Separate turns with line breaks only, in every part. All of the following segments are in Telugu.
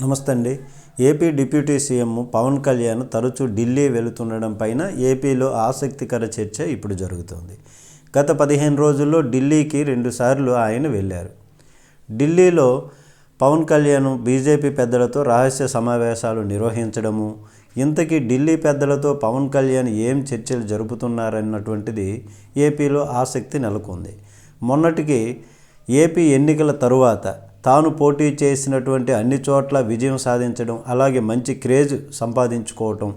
నమస్తే అండి. AP deputy CM Pawan Kalyan తరచూ ఢిల్లీ వెళుతుండడం పైన ఏపీలో ఆసక్తికర చర్చ ఇప్పుడు జరుగుతోంది. గత పదిహేను రోజుల్లో ఢిల్లీకి రెండుసార్లు ఆయన వెళ్ళారు. ఢిల్లీలో పవన్ కళ్యాణ్ బీజేపీ పెద్దలతో రహస్య సమావేశాలు నిర్వహించడము ఇంతకీ ఢిల్లీ పెద్దలతో పవన్ కళ్యాణ్ ఏం చర్చలు జరుపుతున్నారన్నటువంటిది ఏపీలో ఆసక్తి నెలకొంది. మొన్నటికి ఏపీ ఎన్నికల తరువాత తాను పోటీ చేసినటువంటి అన్ని చోట్ల విజయం సాధించడం అలాగే మంచి క్రేజ్ సంపాదించుకోవటం.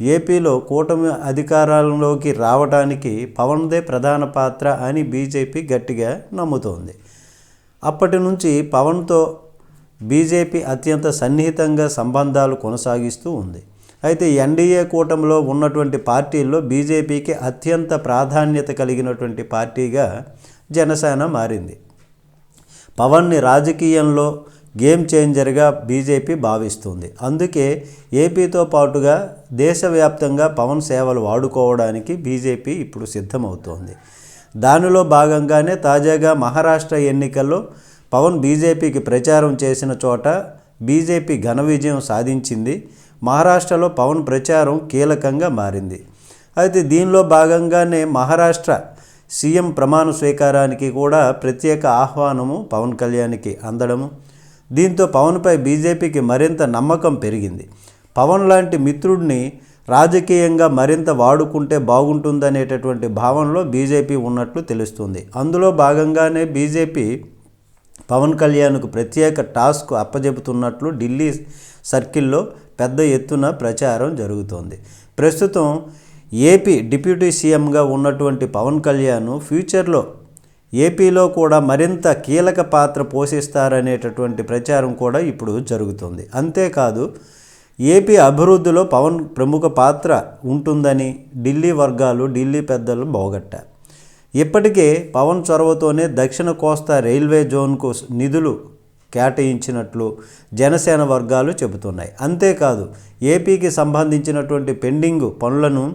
ఏపీలో కూటమి అధికారంలోకి రావడానికి పవన్దే ప్రధాన పాత్ర అని బీజేపీ గట్టిగా నమ్ముతోంది. అప్పటి నుంచి పవన్తో బీజేపీ అత్యంత సన్నిహితంగా సంబంధాలు కొనసాగిస్తూ ఉంది. అయితే ఎన్డీఏ కూటమిలో ఉన్నటువంటి పార్టీల్లో బీజేపీకి అత్యంత ప్రాధాన్యత కలిగినటువంటి పార్టీగా జనసేన మారింది. పవన్ని రాజకీయంలో గేమ్ చేంజర్గా బీజేపీ భావిస్తుంది. అందుకే ఏపీతో పాటుగా దేశవ్యాప్తంగా పవన్ సేవలు వాడుకోవడానికి బీజేపీ ఇప్పుడు సిద్ధమవుతోంది. దానిలో భాగంగానే తాజాగా మహారాష్ట్ర ఎన్నికల్లో పవన్ బీజేపీకి ప్రచారం చేసిన చోట బీజేపీ ఘన విజయం సాధించింది. మహారాష్ట్రలో పవన్ ప్రచారం కీలకంగా మారింది. అయితే దీనిలో భాగంగానే మహారాష్ట్ర సీఎం ప్రమాణ స్వీకారానికి కూడా ప్రత్యేక ఆహ్వానము పవన్ కళ్యాణ్కి అందడము. దీంతో పవన్పై బీజేపీకి మరింత నమ్మకం పెరిగింది. పవన్ లాంటి మిత్రుడిని రాజకీయంగా మరింత వాడుకుంటే బాగుంటుందనేటటువంటి భావనలో బీజేపీ ఉన్నట్లు తెలుస్తుంది. అందులో భాగంగానే బీజేపీ పవన్ కళ్యాణ్కు ప్రత్యేక టాస్క్ అప్పజెపుతున్నట్లు ఢిల్లీ సర్కిల్లో పెద్ద ఎత్తున ప్రచారం జరుగుతోంది. ప్రస్తుతం ఏపీ డిప్యూటీ సీఎంగా ఉన్నటువంటి పవన్ కళ్యాణ్ ఫ్యూచర్లో ఏపీలో కూడా మరింత కీలక పాత్ర పోషిస్తారనేటటువంటి ప్రచారం కూడా ఇప్పుడు జరుగుతుంది. అంతేకాదు ఏపీ అభివృద్ధిలో పవన్ ప్రముఖ పాత్ర ఉంటుందని ఢిల్లీ వర్గాలు ఢిల్లీ పెద్దలు బోగట్టారు ఇప్పటికే పవన్ చొరవతోనే దక్షిణ కోస్తా రైల్వే జోన్కు నిధులు కేటాయించినట్లు జనసేన వర్గాలు చెబుతున్నాయి. అంతేకాదు ఏపీకి సంబంధించినటువంటి పెండింగ్ పనులను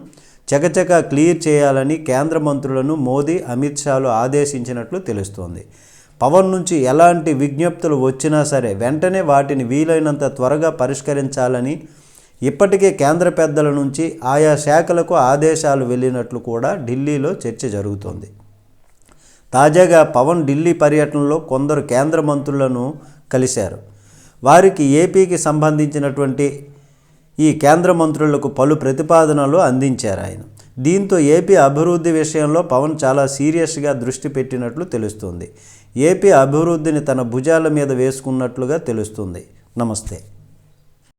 చకచక క్లియర్ చేయాలని కేంద్ర మంత్రులను మోదీ అమిత్ షాలు ఆదేశించినట్లు తెలుస్తోంది. పవన్ నుంచి ఎలాంటి విజ్ఞప్తులు వచ్చినా సరే వెంటనే వాటిని వీలైనంత త్వరగా పరిష్కరించాలని ఇప్పటికే కేంద్ర పెద్దల నుంచి ఆయా శాఖలకు ఆదేశాలు వెళ్ళినట్లు కూడా ఢిల్లీలో చర్చ జరుగుతోంది. తాజాగా పవన్ ఢిల్లీ పర్యటనలో కొందరు కేంద్ర మంత్రులను కలిశారు. వారికి ఏపీకి సంబంధించినటువంటి ఈ కేంద్ర మంత్రులకు పలు ప్రతిపాదనలు అందించారు ఆయన. దీంతో ఏపీ అభివృద్ధి విషయంలో పవన్ చాలా సీరియస్గా దృష్టి పెట్టినట్లు తెలుస్తుంది. ఏపీ అభివృద్ధిని తన భుజాల మీద వేసుకున్నట్లుగా తెలుస్తుంది. నమస్తే.